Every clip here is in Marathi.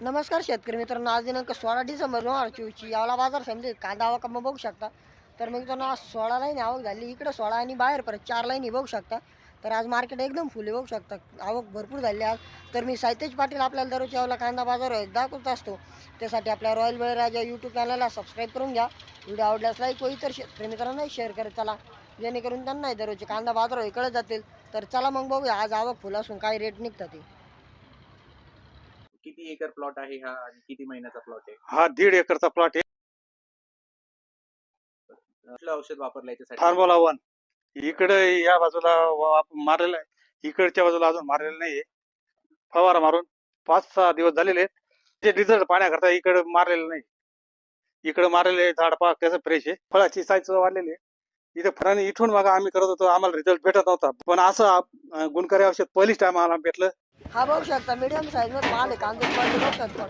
नमस्कार शेतकरी मित्रांनो आज दिनांक सोळा डिसेंबर दोन हजार चोवीसची यावला बाजार समजे कांदा आवक मग बघू शकता. तर मग मित्रांनो आज सोळा लाईन आवक झाली. इकडं सोळा आणि बाहेर परत चार लाईनी बघू शकता. तर आज मार्केट एकदम फुले बघू शकता. आवक भरपूर झाली आज. तर मी साहित्यज पाटील आपल्याला दररोज यावला कांदा बाजार दाखवत असतो. त्यासाठी आपल्या रॉयल बळीराजा यूट्यूब चॅनलला सबस्क्राईब करून घ्या. व्हिडिओ आवडल्यास लाईक होईल तर शेतकरी मित्रांनाही शेअर करत चला जेणेकरून त्यांनाही दररोजचे कांदा बाजार कळत जातील. तर चला मग बघूया आज आवक फुलं असून काय रेट निघतात ते किती एकर प्लॉट आहे हा आणि किती महिन्याचा प्लॉट आहे? हा दीड एकरचा प्लॉट आहे. कुठलं औषध वापरलं याच्यासाठी? फार्मोला वन इकडे या बाजूला वा- मारलेलं आहे. इकडच्या बाजूला अजून मारलेलं नाहीये. फवारा मारून पाच सहा दिवस झालेले आहेत. ते रिझल्ट पाहण्याकरता इकडे मारलेलं नाही. इकडे मारलेले झाड पाक त्याचं फ्रेश आहे. फळाची साईज वाढलेली आहे. इथे फळाने इथून मग आम्ही करत होतो. आम्हाला रिझल्ट भेटत नव्हता. पण असं आप- अं, गुणकारी औषध पहिलीच टाइम आम्हाला भेटलं. हा बघू शकता मीडियम साईजमध्ये माल आहे कांदे क्वालिटी बघू शकता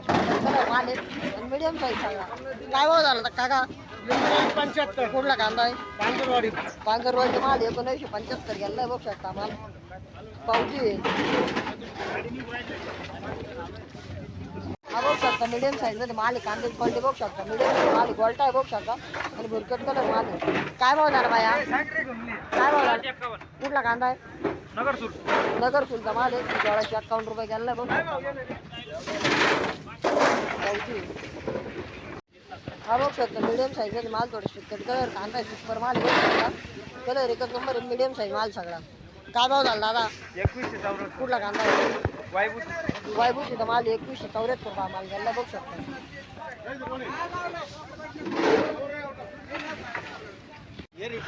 माल आहे आणि मीडियम साईज सगळा काय भाव झाला होता काका? पंच्याहत्तर. कुठला कांदा आहे? पांघरवाडी पांघरवाडी माल एकोणीसशे पंच्याहत्तर गेलाय बघू शकता माल. आहे हा बघू शकता मीडियम साईजमध्ये माल आहे कांदे क्वालिटी बघू शकता. मीडियम माल गोल्टा आहे बघू शकता. आणि भुरकट कलर माल आहे. काय भाव झाला बाया? काय भाव झाला? कुठला कांदा आहे? नगर फुलचा माल आहे. सोळाशे अठ्ठावन्न रुपये गेला बघ. हा बघ शकता मिडियम साईजमध्ये माल थोडं शिकत कलर कांदा सुपर माल आहे. कलर एकच नंबर आहे मिडियम साईज माल सगळा. काय भाव झाला दादा? कुठला कांदा आहे? वायबूचा माल एकवीसशे चौऱ्याहत्तर माल गेला बघू शकता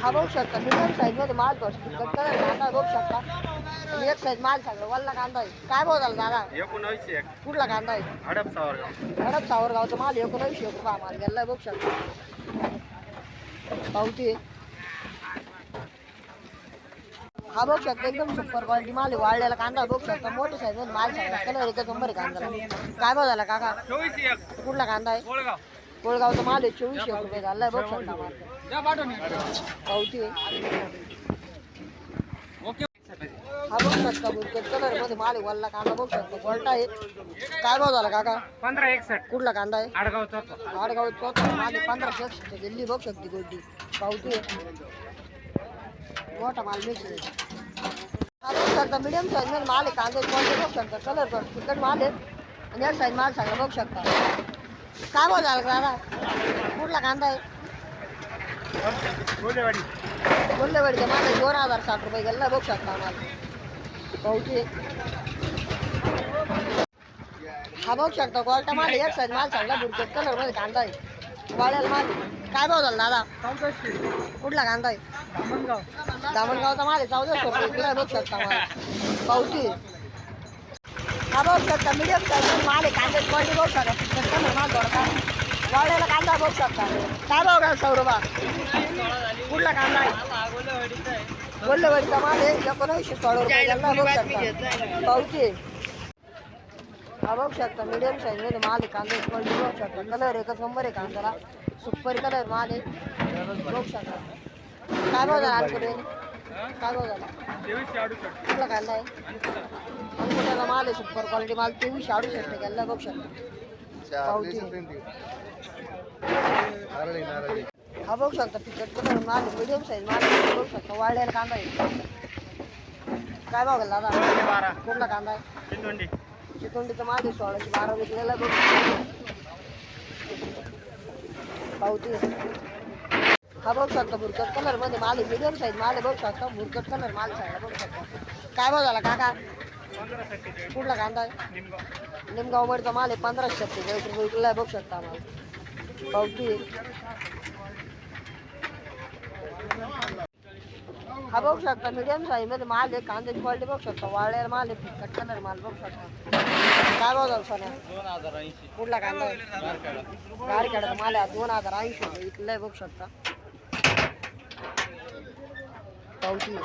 हा बघू शकता मिडियम साईजमध्ये माल शिकत कलर कांदा बघू शकता एक साईज माल सगळा वल्ला कांदा आहे. काय भाव झाला दादा? एकोणऐंशी कुठला कांदा आहे? हडप सावरगाव. हडप सावरगावचा माल एकोणऐंशी रुपये माल गेलाय बघू शकता पावती. हा बघू शकता एकदम सुपर क्वालिटी माल आहे. वाळलेला कांदा बघू शकता मोठ्या साईजमध्ये माल सगळा कलर एकच नंबर आहे कांद्याला. काय भाव झाला काका कुठला कांदा आहे? कोळगावचा माल आहे चोवीसशे रुपये झालाय बघू शकता माल. पावती हा बघू शकता बुरकट कलरमध्ये माल आहे वल्ला कांदा बघू शकता. गोल्टा आहे. काय भाव झाला काका? पंधरा एकसष्ट. कुठला कांदा आहे? आडगाव चौथा. आडगाव चौथा. मागे पंधराशे एकशे दिल्ली बघ शकते गोल्डी पावती मोठा माल मिक्स आहे. हा शकता मिडियम साईजमध्ये माल आहे कांदे क्वालिटी बघू शकता. कलर पण तिकट माल आहे. आणि एक साईज माल सगळं बघू शकता. काय भाव झाला दादा? कुठला कांदा आहे? माल आहे दोन हजार साठ रुपये गेला बघू शकता माल पावती. हा बघू शकता गोल्टा माल एक साईज माल सगळा बुरकट कलरमध्ये कांदा आहे. वाळ्याला माल. काय भाव झाला दादा? कुठला कांदा आहे? दामणगावचा माल आहे चौदाशे रुपये बघू शकता माल पावती. बघू शकता मीडियम साईज माल आहे कांद्याची क्वालिटी बघू शकता. कस्टमर माल थोडा वाळ्याला कांदा बघू शकता. काय भाव घाल सौरभा? कुठला कांदा आहे? बोललेवाडीचा माल आहे एकोणीसशे सोळा रुपये. गेला बघू शकता. पावती हा बघू शकता मीडियम साईजमध्ये माल आहे कांदा क्वालिटी बघू शकता. कलर एकच नंबर आहे कांद्याला. सुपर कलर माल आहे. बघू शकता. काय भाव झाला आणखी काय भाव झाला? कुठला कांदा आहे? अंकुटाला माल आहे सुपर क्वालिटी माल तेवीसशे अडुसष्ट गेला बघू शकता. पावती. हा बघू शकता तिकट कलर माल मीडियम साईज माल आहे, बघू शकता. वाळलेला कांदा आहे. काय भाव गेला दादा? कांदा आहे? चिंचवंडी चितोंडीचं मागे सोळाशे बारा विकलेला बघ पावती हा बघू शकता बुरकट कलरमध्ये माल आहे मिडियम साईज माल आहे बघू शकता. बुरकट कलर माल सगळा बघू शकता. काय भाव झाला काका? कुठला कांदा आहे? निमगाव मडचा माल आहे पंधराशे सत्तेचाळीस रुपये विकला आहे बघू शकता माल पावती हा बघू शकता मीडियम साईजमध्ये माल आहे. कांद्याची क्वालिटी बघू शकता. वाळलेला माल आहे फिकट माल बघू शकता. काय भाव झाला सोन्या? दोन हजार ऐंशी कुठला कांदा गाडी गारखेडाचा माल आहे दोन हजार ऐंशी रुपये. विकलाय बघू शकता. पावती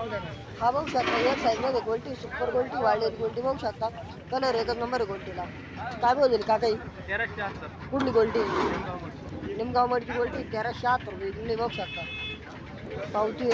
हा बघू शकता या साईजमध्ये गोल्टी सुपर गोल्टी वाढलेली गोल्टी बघू शकता. कलर एकच नंबर गोल्टीला. काय बोलेल का काही कुठली गोल्टी? निमगाव मडची. गोल्टी तेराशे आठ रुपये तुम्ही बघू शकता. पावती